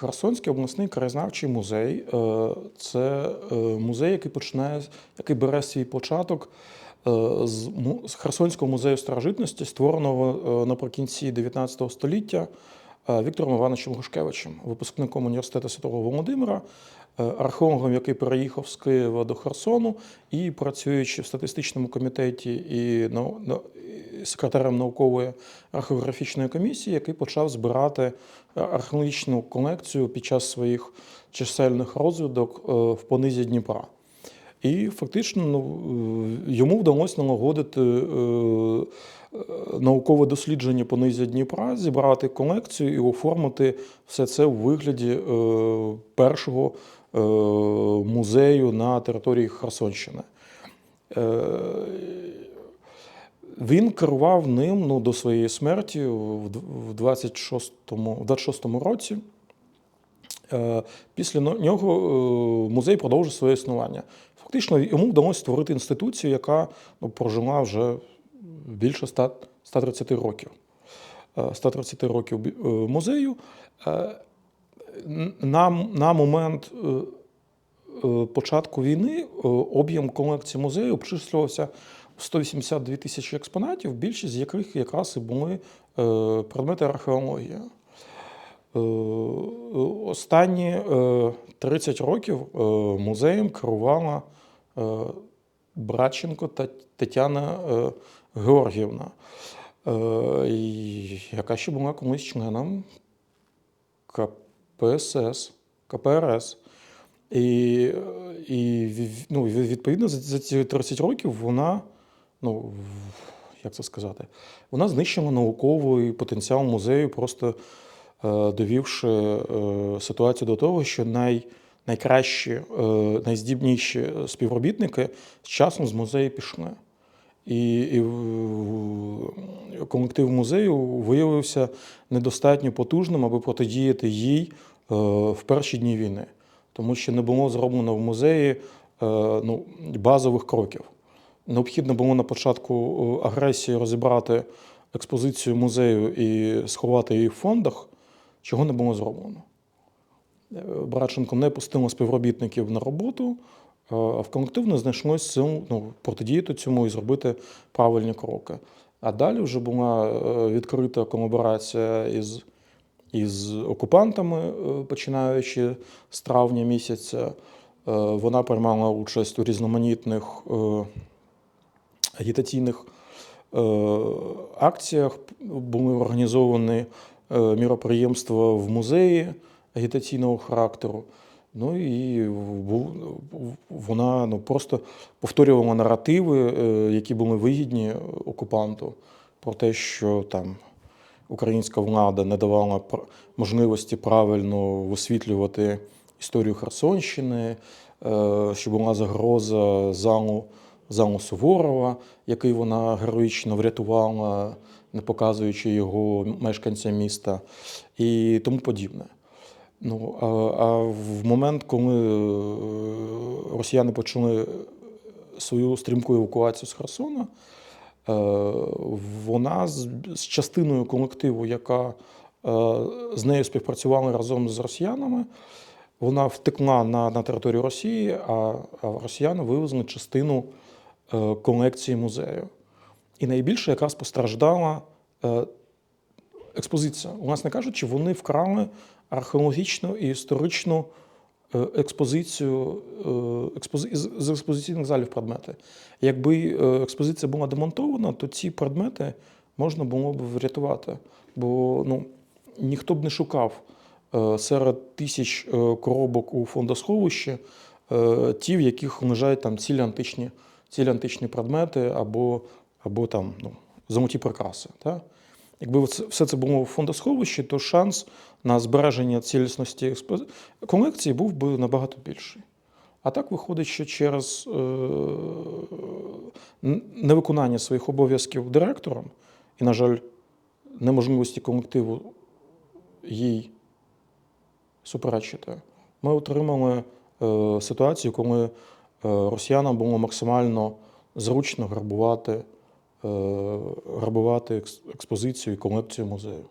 Херсонський обласний краєзнавчий музей е, це е, музей, який починає, який бере свій початок е, з Херсонського музею старожитності, створеного наприкінці 19 століття Віктором Івановичем Грушкевичем, випускником університету Святого Володимира, археологом, який переїхав з Києва до Херсону і працюючи в статистичному комітеті і секретарем наукової археографічної комісії, який почав збирати е, археологічну колекцію під час своїх чисельних розвідок е, в понизі Дніпра. І фактично ну, йому вдалося налагодити е, наукове дослідження понизя Дніпра, зібрати колекцію і оформити все це у вигляді першого музею на території Херсонщини. Він керував ним ну, до своєї смерті в д- 26-му, в 26-му році. Е, Після нього е, музей продовжив своє існування. Фактично, йому вдалося створити інституцію, яка ну, прожила вже більше 100, 130 років. Е, 130 років е, музею. Е, На, на момент початку війни об'єм колекції музею обчислювався 182 тисячі експонатів, більшість з яких якраз і були е, предмети археології. Е, Останні е, 30 років е, музеєм керувала Братченко та Тетяна Георгіївна, яка ще була колись членом КПСС, КПРС. І, і ну, відповідно за ці 30 років вона, ну, як це сказати, вона знищила науковий потенціал музею, просто е, довівши е, ситуацію до того, що най, найкращі, е, найздібніші співробітники з часом з музею пішли. І, і колектив музею виявився недостатньо потужним, аби протидіяти їй в перші дні війни, тому що не було зроблено в музеї ну, базових кроків. Необхідно було на початку е, агресії розібрати експозицію музею і сховати її в фондах, чого не було зроблено. Е, Братченко не пустила співробітників на роботу, е, а в колектив не знайшлось сил ну, протидіяти цьому і зробити правильні кроки. А далі вже була відкрита колаборація із, із окупантами, починаючи з травня місяця. Вона приймала участь у різноманітних агітаційних е, акціях. Були організовані е, міроприємства в музеї агітаційного характеру. Ну і вона ну, просто повторювала наративи, е, які були вигідні окупанту, про те, що там українська влада не давала можливості правильно висвітлювати історію Херсонщини, що була загроза залу, залу Суворова, який вона героїчно врятувала, не показуючи його мешканцям міста, і тому подібне. Ну, а, а в момент, коли е, росіяни почали свою стрімку евакуацію з Херсона, е, вона з, з частиною колективу, яка е, з нею співпрацювала разом з росіянами, вона втекла на, на територію Росії, а, а росіяни вивезли частину колекції музею. І найбільше якраз постраждала е, експозиція. Власне кажучи, вони вкрали археологічну і історичну е, експозицію е, експози- з- експозиційних залів предмети. Якби е, експозиція була демонтована, то ці предмети можна було б врятувати. Бо ну, ніхто б не шукав е, серед тисяч е, коробок у фондосховищі е, ті, в яких лежать там цілі античні, цілі античні предмети або, або там, ну, золоті прикраси. Так? Якби все це було в фондосховищі, то шанс на збереження цілісності колекції був би набагато більший. А так виходить, що через е, невиконання своїх обов'язків директором і, на жаль, неможливості колективу їй суперечити, ми отримали е, ситуацію, коли росіянам було максимально зручно грабувати, е, грабувати експозицію і колекцію музею.